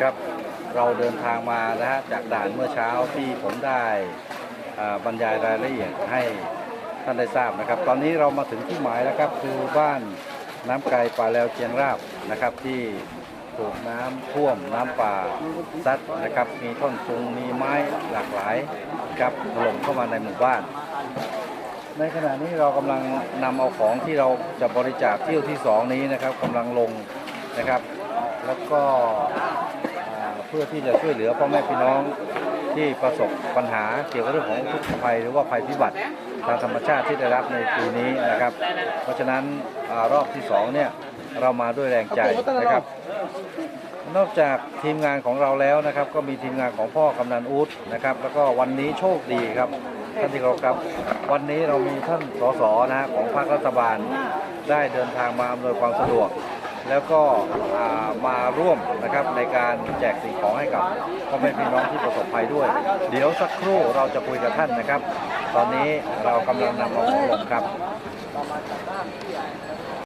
ครับ เราเดินทางมานะฮะจากด่านเมื่อเช้าที่ผมได้อ่าบรรยายรายละเอียดให้ท่านได้ทราบนะครับ ตอนนี้เรามาถึงที่หมายแล้วครับ คือบ้านน้ำไกลป่าแล้วเจียงราบนะครับที่ถูกน้ำท่วมน้ำป่าซัดนะครับ มีท่อนซุงมีไม้หลากหลายครับถล่มเข้ามาในหมู่บ้าน ในขณะนี้เรากำลังนำเอาของที่เราจะบริจาคเที่ยวที่สองนี้นะครับกำลังลงนะครับ แล้วก็อ่าเพื่อที่จะช่วยเหลือพ่อแม่พี่น้องที่ประสบปัญหาเกี่ยวกับเรื่องของทุกขภัยหรือว่าภัยพิบัติทางธรรมชาติที่ได้รับในปีนี้นะครับ เพราะฉะนั้นอารอบที่สองเนี่ยเรามาด้วยแรงใจนะครับ นอกจากทีมงานของเราแล้วนะครับ ก็มีทีมงานของพ่อกำนันอูดนะครับ แล้วก็วันนี้โชคดีครับท่านที่เคารพครับวันนี้เรามีท่านสสนะฮะของภาครัฐบาลได้เดินทางมาอำนวยความสะดวก แล้วก็มาร่วมนะครับในการแจกสิ่งของให้กับพ่อแม่พี่น้องที่ประสบภัยด้วย เดี๋ยวสักครู่เราจะคุยกับท่านนะครับ ตอนนี้เรากำลังนำเอาองลงครับ